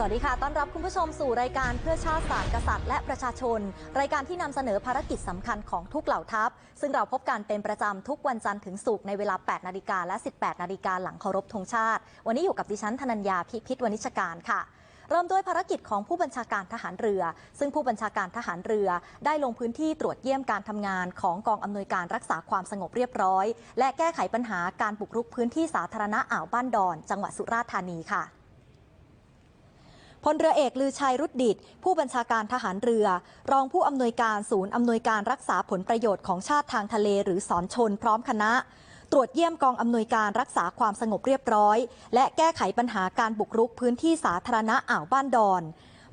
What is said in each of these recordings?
สวัสดีค่ะ ต้อนรับคุณผู้ชมสู่รายการเพื่อชาติศาสตร์กษัตริย์และประชาชน รายการที่นำเสนอภารกิจสำคัญของทุกเหล่าทัพ ซึ่งเราพบกันเป็นประจำทุกวันจันทร์ถึงศุกร์ในเวลา 8 นาฬิกาและ 18 นาฬิกาหลังเคารพธงชาติ วันนี้อยู่กับดิฉันธนัญญาพิพิธวณิชการค่ะเริ่มด้วยภารกิจของผู้บัญชาการทหารเรือ ซึ่งผู้บัญชาการทหารเรือได้ลงพื้นที่ตรวจเยี่ยมการทำงานของกองอำนวยการรักษาความสงบเรียบร้อย และแก้ไขปัญหาการบุกรุกพื้นที่สาธารณะอ่าวบ้านดอน จังหวัดสุราษฎร์ธานีค่ะ ลเรือเอกลือชัยรุดดิตผู้บัญชาการทหารเรือ รองผู้อำนวยการศูนย์อำนวยการรักษาผลประโยชน์ของชาติทางทะเล หรือสอนชนพร้อมคณะ ตรวจเยี่ยมกองอำนวยการรักษาความสงบเรียบร้อย และแก้ไขปัญหาการบุกรุกพื้นที่สาธารณะอ่าวบ้านดอน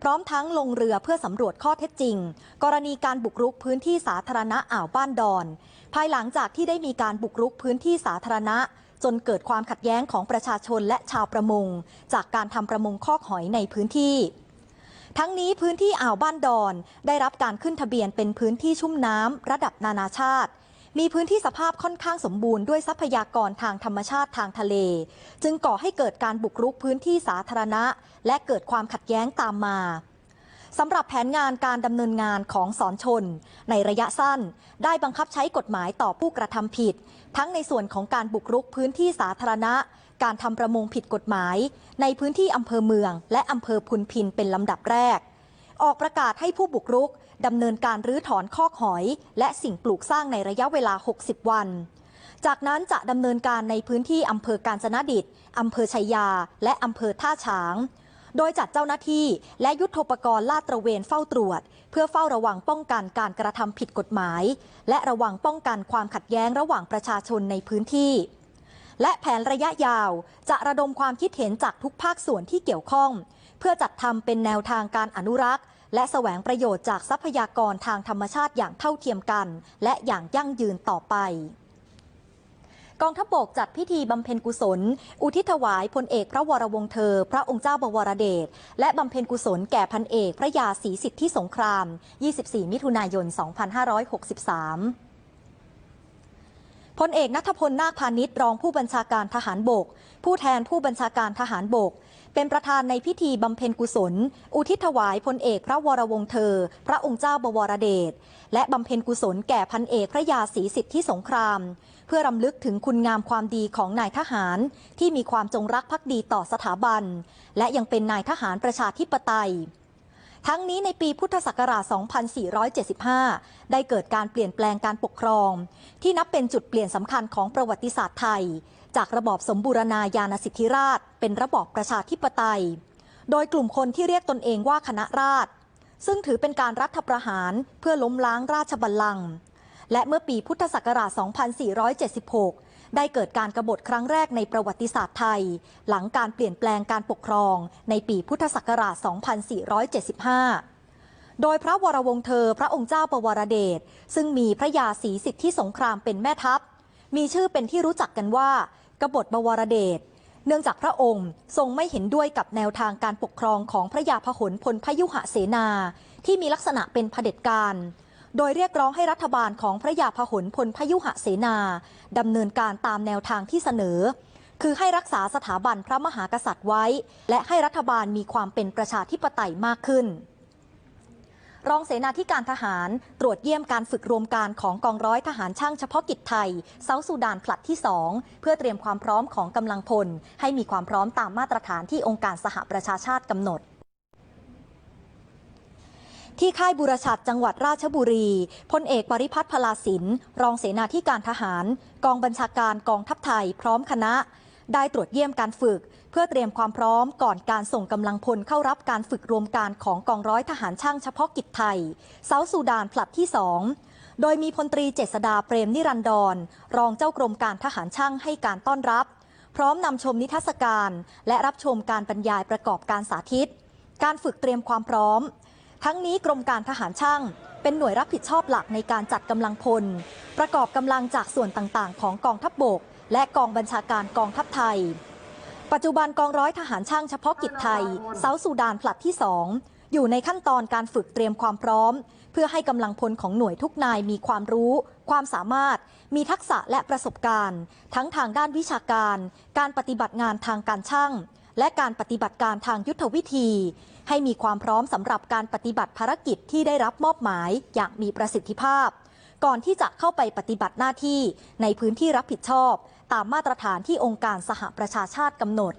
พร้อมทั้งลงเรือเพื่อสำรวจข้อเท็จจริง กรณีการบุกรุกพื้นที่สาธารณะอ่าวบ้านดอน ภายหลังจากที่ได้มีการบุกรุกพื้นที่สาธารณะ จนเกิดความขัดแย้งของประชาชนและชาวประมง จากการทำประมงคอกหอยในพื้นที่ ทั้งนี้พื้นที่อ่าวบ้านดอนได้รับการขึ้นทะเบียนเป็นพื้นที่ชุ่มน้ำระดับนานาชาติ มีพื้นที่สภาพค่อนข้างสมบูรณ์ด้วยทรัพยากรทางธรรมชาติทางทะเล จึงก่อให้เกิดการบุกรุกพื้นที่สาธารณะ และเกิดความขัดแย้งตามมา สำหรับแผนงานการดำเนินงานของสอนชน ในระยะสั้น ได้บังคับใช้กฎหมายต่อผู้กระทำผิด ทั้งในส่วนของการบุกรุกพื้นที่สาธารณะ การทำประมงผิดกฎหมาย ในพื้นที่อำเภอเมือง และอำเภอพุนพินเป็นลำดับแรก ออกประกาศให้ผู้บุกรุกดำเนินการรื้อถอนคอกหอย และสิ่งปลูกสร้างในระยะเวลา 60 วันจากนั้นจะดำเนินการในพื้นที่อำเภอกาญจนดิตอำเภอชัยยา และอำเภอท่าช้าง โดยจัดเจ้าหน้าที่และยุทธปกรณ์ลาดตระเวนเฝ้าตรวจ เพื่อเฝ้าระวังป้องกันการกระทำผิดกฎหมาย และระวังป้องกันความขัดแย้งระหว่างประชาชนในพื้นที่ และแผนระยะยาวจะระดมความคิดเห็นจากทุกภาคส่วนที่เกี่ยวข้อง เพื่อจัดทำเป็นแนวทางการอนุรักษ์ และแสวงประโยชน์จากทรัพยากรทางธรรมชาติอย่างเท่าเทียมกัน และอย่างยั่งยืนต่อไป กองทัพบกจัดพิธีบำเพ็ญกุศล อุทิศถวายพลเอกพระวรวงศ์เธอ พระองค์เจ้าบวรเดช และบำเพ็ญกุศลแก่พันเอกพระยาศรีสิทธิสงคราม 24 มิถุนายน 2563พลเอกนัทพลนาคพาณิชย์รองผู้บัญชาการทหารบก ผู้แทนผู้บัญชาการทหารบก เป็นประธานในพิธีบำเพ็ญกุศล อุทิศถวายพลเอกพระวรวงศ์เธอ พระองค์เจ้าบวรเดช และบำเพ็ญกุศลแก่พันเอกพระยาศรีสิทธิสงคราม เพื่อรำลึกถึงคุณงามความดีของนายทหาร ที่มีความจงรักภักดีต่อสถาบัน และยังเป็นนายทหารประชาธิปไตย ทั้งนี้ในปีพุทธศักราช 2475 ได้เกิดการเปลี่ยนแปลงการปกครอง ที่นับเป็นจุดเปลี่ยนสำคัญของประวัติศาสตร์ไทย จากระบอบสมบูรณาญาณสิทธิราช เป็นระบอบประชาธิปไตย โดยกลุ่มคนที่เรียกตนเองว่าคณะราษฎรซึ่งถือเป็นการรัฐประหารเพื่อล้มล้างราชบัลลังก์ และเมื่อปีพุทธศักราช 2476 ได้เกิดการกรบฏครั้งแรกในประวัติศาสตร์ไทย หลังการเปลี่ยนแปลงการปกครองในปีพุทธศักราช 2475 โดยพระวรวงเธอพระองค์เจ้าปวรเดชซึ่งมีพระยาศรีสิทธิสงครามเป็นแม่ทัพ มีชื่อเป็นที่รู้จักกันว่ากบฏบวรเดชเนื่องจากพระองค์ทรงไม่เห็นด้วยกับแนวทางการปกครองของพระยาพหลพลพยุหเสนา ที่มีลักษณะเป็นเผด็จการ โดยเรียกร้องให้รัฐบาลของพระยาพหลพลพยุหเสนาดำเนินการตามแนวทางที่เสนอ คือให้รักษาสถาบันพระมหากษัตริย์ไว้ และให้รัฐบาลมีความเป็นประชาธิปไตยมากขึ้น รองเสนาธิการทหารตรวจเยี่ยมการฝึกรวมการของกองร้อยทหารช่างเฉพาะกิจไทยเซาท์ซูดานผลัดที่ 2 เพื่อเตรียมความพร้อมของกำลังพล ให้มีความพร้อมตามมาตรฐานที่องค์การสหประชาชาติกำหนด ที่ค่ายบุรชัดจังหวัดราชบุรีพลเอกปริพัฒน์พลาสินรองเสนาธิการทหาร กองบัญชาการกองทัพไทยพร้อมคณะ ได้ตรวจเยี่ยมการฝึก เพื่อเตรียมความพร้อมก่อนการส่งกำลังพลเข้ารับการฝึกรวมการของกองร้อยทหารช่างเฉพาะกิจไทยเซาท์ซูดานผลัดที่2โดยมีพลตรีเจษดาเปรมนิรันดร รองเจ้ากรมการทหารช่างให้การต้อนรับ พร้อมนำชมนิทรรศการ และรับชมการบรรยายประกอบการสาธิต การฝึกเตรียมความพร้อม ทั้งนี้กรมการทหารช่าง เป็นหน่วยรับผิดชอบหลักในการจัดกำลังพล ประกอบกำลังจากส่วนต่างๆ ของกองทัพบบก และกองบัญชาการกองทัพไทย ปัจจุบันกองร้อยทหารช่างเฉพาะกิจไทยเซาท์ซูดานผลัดที่ 2 อยู่ในขั้นตอนการฝึกเตรียมความพร้อม เพื่อให้กำลังพลของหน่วยทุกนายมีความรู้ ความสามารถ มีทักษะและประสบการณ์ ทั้งทางด้านวิชาการ การปฏิบัติงานทางการช่าง และการปฏิบัติการทางยุทธวิธี ให้มีความพร้อมสำหรับการปฏิบัติภารกิจที่ได้รับมอบหมายอย่างมีประสิทธิภาพ ก่อนที่จะเข้าไปปฏิบัติหน้าที่ในพื้นที่รับผิดชอบ ตามมาตรฐานที่องค์การสหประชาชาติกำหนด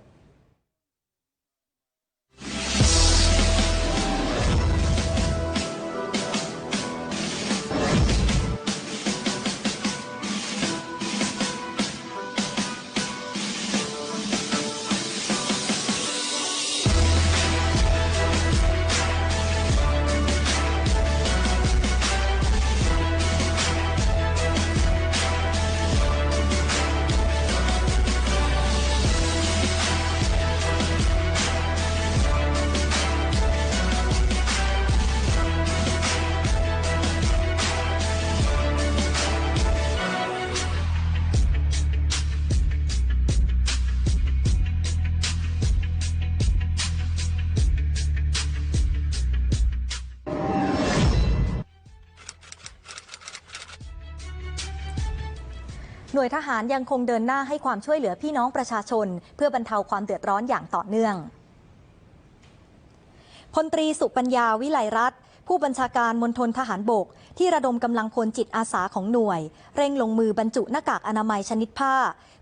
หน่วยทหารยังคงเดินหน้าให้ความช่วยเหลือพี่น้องประชาชน เพื่อบรรเทาความเดือดร้อนอย่างต่อเนื่องพลตรีสุปัญญาวิไลรัตน์ผู้บัญชาการมณฑลทหารบก ที่ระดมกำลังพลจิตอาสาของหน่วย เร่งลงมือบรรจุหน้ากากอนามัยชนิดผ้า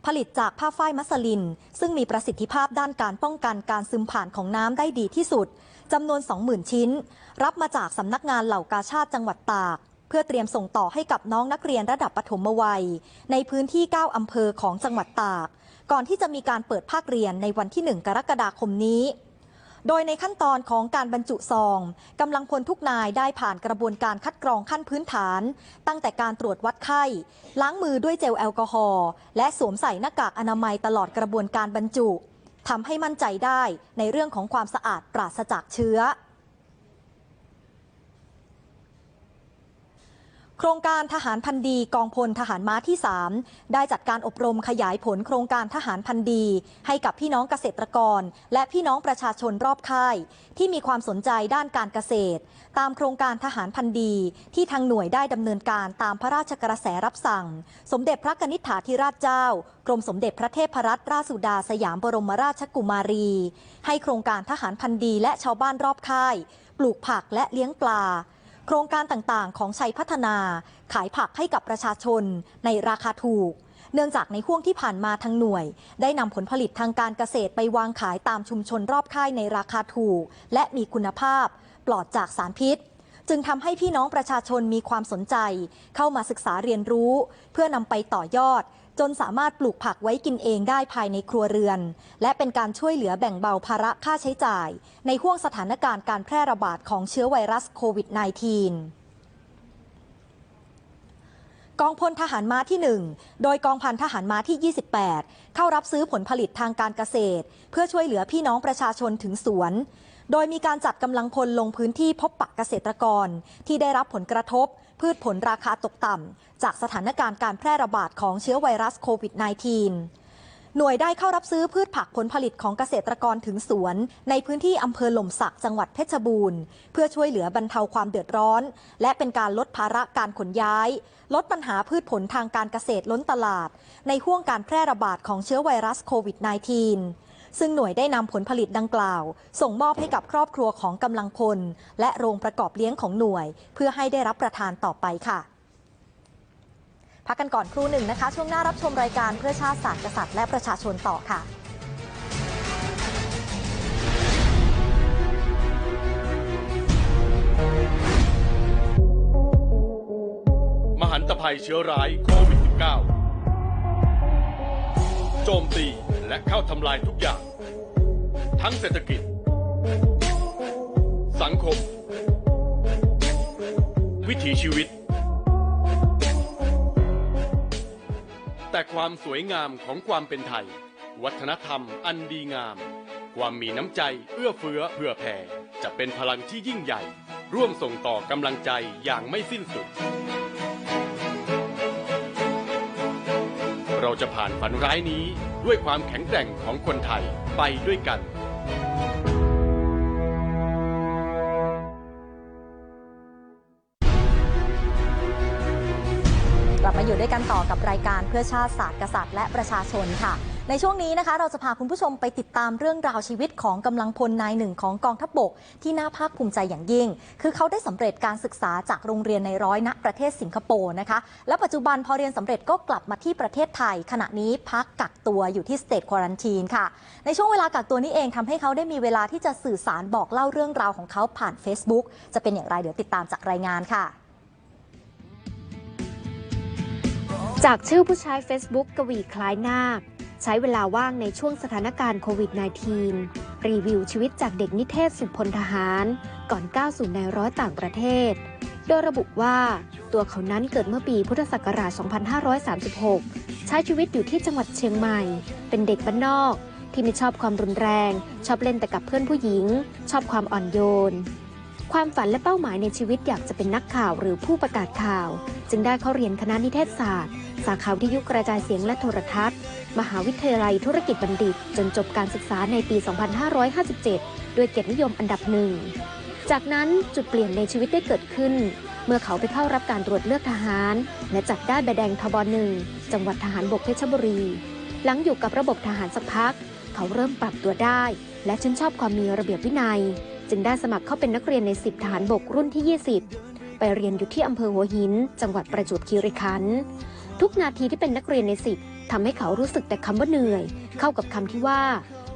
ผลิตจากผ้าฝ้ายมัสลิน ซึ่งมีประสิทธิภาพด้านการป้องกันการซึมผ่านของน้ำได้ดีที่สุดจำนวน 20,000 ชิ้น รับมาจากสำนักงานเหล่ากาชาติจังหวัดตาก เพื่อเตรียมส่งต่อให้กับน้องนักเรียนระดับปฐมวัย ในพื้นที่ 9 อำเภอของจังหวัดตาก ก่อนที่จะมีการเปิดภาคเรียนในวันที่ 1 กรกฎาคมนี้ โดยในขั้นตอนของการบรรจุซองกำลังพลทุกนายได้ผ่านกระบวนการคัดกรองขั้นพื้นฐาน ตั้งแต่การตรวจวัดไข้ ล้างมือด้วยเจลแอลกอฮอล์และสวมใส่หน้ากากอนามัยตลอดกระบวนการบรรจุทำให้มั่นใจได้ในเรื่องของความสะอาดปราศจากเชื้อ โครงการทหารพันดีกองพลทหารม้าที่ 3 ได้จัดการอบรมขยายผลโครงการทหารพันดี ให้กับพี่น้องเกษตรกร และพี่น้องประชาชนรอบค่าย ที่มีความสนใจด้านการเกษตร ตามโครงการทหารพันดี ที่ทางหน่วยได้ดำเนินการตามพระราชกระแสรับสั่ง สมเด็จพระนิษฐาธิราชเจ้า กรมสมเด็จพระเทพรัตนราชสุดาสยามบรมราชกุมารี ให้โครงการทหารพันดีและชาวบ้านรอบค่าย ปลูกผักและเลี้ยงปลา โครงการต่างๆ ของชัยพัฒนา ขายผักให้กับประชาชนในราคาถูก เนื่องจากในห่วงที่ผ่านมาทางหน่วย ได้นำผลผลิตทางการเกษตรไปวางขายตามชุมชนรอบค่ายในราคาถูก และมีคุณภาพ ปลอดจากสารพิษ จึงทำให้พี่น้องประชาชนมีความสนใจ เข้ามาศึกษาเรียนรู้ เพื่อนำไปต่อยอด จนสามารถปลูกผักไว้กินเองได้ภายในครัวเรือน และเป็นการช่วยเหลือแบ่งเบาภาระค่าใช้จ่าย ในห่วงสถานการณ์การแพร่ระบาดของเชื้อไวรัสโควิด -19 กองพลทหารม้าที่ 1 โดยกองพันทหารม้าที่ 28 เข้ารับซื้อผลผลิตทางการเกษตร เพื่อช่วยเหลือพี่น้องประชาชนถึงสวน โดยมีการจัดกำลังพลลงพื้นที่พบปะเกษตรกร ที่ได้รับผลกระทบ พืชผลราคาตกต่ำ จากสถานการณ์การแพร่ระบาดของเชื้อไวรัสโควิด -19 หน่วยได้เข้ารับซื้อพืชผักผลผลิตของเกษตรกรถึงสวน ในพื้นที่อำเภอหล่มสักจังหวัดเพชรบูรณ์ เพื่อช่วยเหลือบรรเทาความเดือดร้อน และเป็นการลดภาระการขนย้าย ลดปัญหาพืชผลทางการเกษตรล้นตลาด ในห่วงการแพร่ระบาดของเชื้อไวรัสโควิด -19 ซึ่งหน่วยได้นำผลผลิตดังกล่าว ส่งมอบให้กับครอบครัวของกำลังพล และโรงประกอบเลี้ยงของหน่วย เพื่อให้ได้รับประทานต่อไปค่ะ พักกันก่อนครู่หนึ่งนะคะ ช่วงหน้ารับชมรายการเพื่อชาติศาสตร์กษัตริย์และประชาชนต่อค่ะมหันตภัยเชื้อร้ายโควิด -19 โจมตี และเข้าทำลายทุกอย่าง ทั้งเศรษฐกิจ สังคม วิถีชีวิต แต่ความสวยงามของความเป็นไทย วัฒนธรรมอันดีงาม ความมีน้ำใจเอื้อเฟื้อเผื่อแผ่จะเป็นพลังที่ยิ่งใหญ่ ร่วมส่งต่อกำลังใจอย่างไม่สิ้นสุด เราจะผ่านฝันร้ายนี้ ด้วยความแข็งแกร่งของคนไทยไปด้วยกันกลับมาอยู่ด้วยกันต่อกับรายการเพื่อชาติศาสตร์กษัตริย์และประชาชนค่ะ ในช่วงนี้นะคะเราจะพาคุณผู้ชมไปติดตามเรื่องราวชีวิตของกำลังพลนายหนึ่งของกองทัพบก ที่น่าภาคภูมิใจอย่างยิ่ง คือเขาได้สำเร็จการศึกษาจากโรงเรียนในร้อยณประเทศสิงคโปร์นะคะ และปัจจุบันพอเรียนสำเร็จก็กลับมาที่ประเทศไทย ขณะนี้พักกักตัวอยู่ที่สเตทควอรันทีนค่ะ ในช่วงเวลากักตัวนี้เองทำให้เขาได้มีเวลาที่จะสื่อสารบอกเล่าเรื่องราวของเขาผ่าน Facebook จะเป็นอย่างไรเดี๋ยวติดตามจากรายงานค่ะจากชื่อผู้ใช้ Facebook กวีคล้ายนาค ใช้เวลาว่างในช่วงสถานการณ์โควิด -19 รีวิวชีวิตจากเด็กนิเทศสุพลทหาร ก่อนก้าวสู่ในร้อยต่างประเทศ โดยระบุว่าตัวเขานั้นเกิดเมื่อปีพุทธศักราช 2536 ใช้ชีวิตอยู่ที่จังหวัดเชียงใหม่ เป็นเด็กบ้านนอก ที่ไม่ชอบความรุนแรง ชอบเล่นแต่กับเพื่อนผู้หญิง ชอบความอ่อนโยนความฝันและเป้าหมายในชีวิตอยากจะเป็นนักข่าวหรือผู้ประกาศข่าว จึงได้เข้าเรียนคณะนิเทศศาสตร์ สาขาวิทยุกระจายเสียงและโทรทัศน์ มหาวิทยาลัยธุรกิจบัณฑิต จนจบการศึกษาในปี 2557 ด้วยเกียรตินิยมอันดับหนึ่ง จากนั้นจุดเปลี่ยนในชีวิตได้เกิดขึ้น เมื่อเขาไปเข้ารับการตรวจเลือกทหาร และจับได้ใบแดงทบหนึ่งจังหวัดทหารบกเพชรบุรี หลังอยู่กับระบบทหารสักพัก เขาเริ่มปรับตัวได้ และชื่นชอบความมีระเบียบวินัย จึงได้สมัครเข้าเป็นนักเรียนใน 10 ทหารบกรุ่นที่ 20ไปเรียนอยู่ที่อำเภอหัวหิน จังหวัดประจวบคีรีขันธ์ทุกนาทีที่เป็นนักเรียนใน10 ทำให้เขารู้สึกแต่คำว่าเหนื่อย เข้ากับคำที่ว่า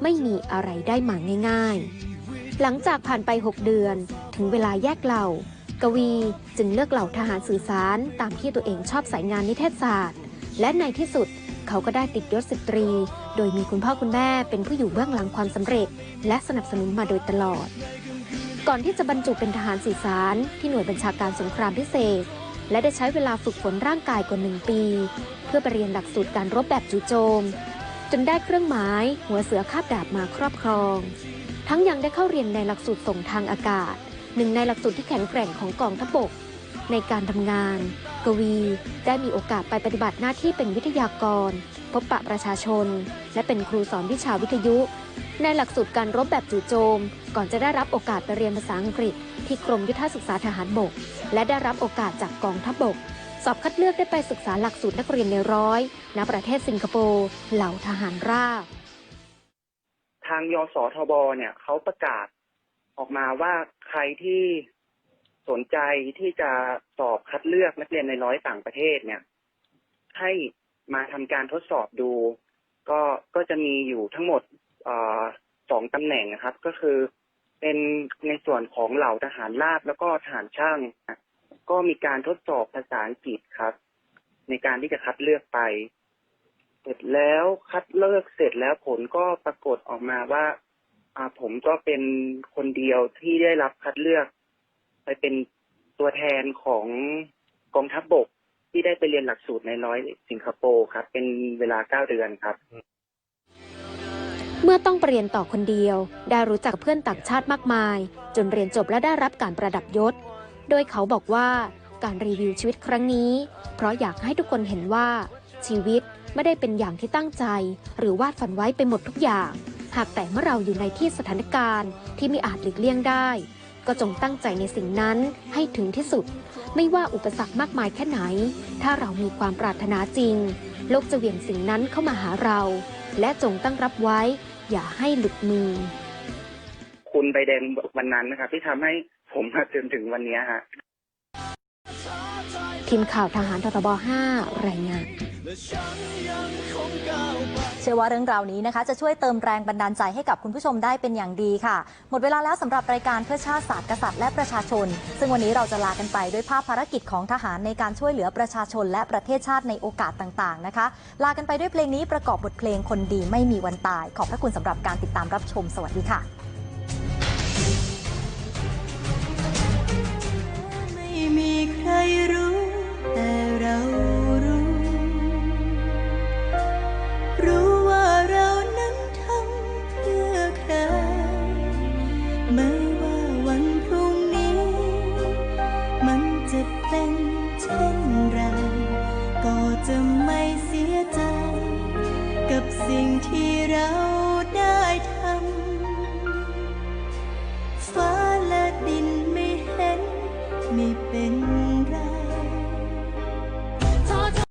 ไม่มีอะไรได้มาง่าย ๆ หลังจากผ่านไป 6 เดือน ถึงเวลาแยกเหล่ากวีจึงเลือกเหล่าทหารสื่อสารตามที่ตัวเองชอบสายงานนิเทศศาสตร์ และในที่สุดเขาก็ได้ติดยศสิบตรี โดยมีคุณพ่อคุณแม่เป็นผู้อยู่เบื้องหลังความสำเร็จ และสนับสนุนมาโดยตลอด ก่อนที่จะบรรจุเป็นทหารสื่อสารที่หน่วยบัญชาการสงครามพิเศษ และได้ใช้เวลาฝึกฝนร่างกายกว่าหนึ่งปี เพื่อไปเรียนหลักสูตรการรบแบบจู่โจม จนได้เครื่องหมายหัวเสือคาบดาบมาครอบครอง ทั้งยังได้เข้าเรียนในหลักสูตรส่งทางอากาศ หนึ่งในหลักสูตรที่แข็งแกร่งของกองทัพบก ในการทำงาน กวี ได้มีโอกาสไปปฏิบัติหน้าที่เป็นวิทยากร พบปะประชาชน และเป็นครูสอนวิชาวิทยุ ในหลักสูตรการรบแบบจู่โจม ก่อนจะได้รับโอกาสไปเรียนภาษาอังกฤษ ที่กรมยุทธศึกษาทหารบก และได้รับโอกาสจากกองทัพบก สอบคัดเลือกได้ไปศึกษาหลักสูตรนักเรียนในร้อยณประเทศสิงคโปร์เหล่าทหารราบทางยสทบเนี่ยเขาประกาศออกมาว่าใครที่สนใจที่จะสอบคัดเลือกนักเรียนในร้อยต่างประเทศเนี่ย ให้มาทำการทดสอบดู ก็ก็จะมีอยู่ทั้งหมด สองตำแหน่งนะครับ ก็คือเป็นในส่วนของเหล่าทหารราบแล้วก็ทหารช่าง ก็มีการทดสอบภาษาอังกฤษครับ ในการที่จะคัดเลือกไปเสร็จแล้วคัดเลือกเสร็จแล้วผลก็ปรากฏออกมาว่าอ่าผมก็เป็นคนเดียวที่ได้รับคัดเลือก ไปเป็นตัวแทนของกองทัพบบกที่ได้ไปเรียนหลักสูตรในร้อยสิงคโปร์ครับ เป็นเวลาเก้าเดือนครับ เมื่อต้องปเรียนต่อคนเดียว ได้รู้จักเพื่อนต่างชาติมากมาย จนเรียนจบและได้รับการประดับยศ โดยเขาบอกว่าการรีวิวชีวิตครั้งนี้ เพราะอยากให้ทุกคนเห็นว่า ชีวิตไม่ได้เป็นอย่างที่ตั้งใจ หรือวาดฝันไว้ไปหมดทุกอย่าง หากแต่เมื่อเราอยู่ในที่สถานการณ์ที่ไม่อาจหลีกเลี่ยงได้ ก็จงตั้งใจในสิ่งนั้นให้ถึงที่สุด ไม่ว่าอุปสรรคมากมายแค่ไหน ถ้าเรามีความปรารถนาจริง โลกจะเหวี่ยงสิ่งนั้นเข้ามาหาเรา และจงตั้งรับไว้ อย่าให้หลุดมือ คุณใบแดงวันนั้นนะครับที่ทำให้ผมมาจนถึงวันนี้ฮะทีมข่าวทหารททบ 5 รายงานเชื่อว่าเรื่องราวนี้นะคะ จะช่วยเติมแรงบันดาลใจให้กับคุณผู้ชมได้เป็นอย่างดีค่ะ หมดเวลาแล้วสำหรับรายการเพื่อชาติศาสตร์กษัตริย์และประชาชน ซึ่งวันนี้เราจะลากันไปด้วยภาพภารกิจของทหารในการช่วยเหลือประชาชน และประเทศชาติในโอกาสต่างๆนะคะ ลากันไปด้วยเพลงนี้ประกอบบทเพลงคนดีไม่มีวันตาย ขอบพระคุณสำหรับการติดตามรับชม สวัสดีค่ะไม่มีใครรู้แต่เรา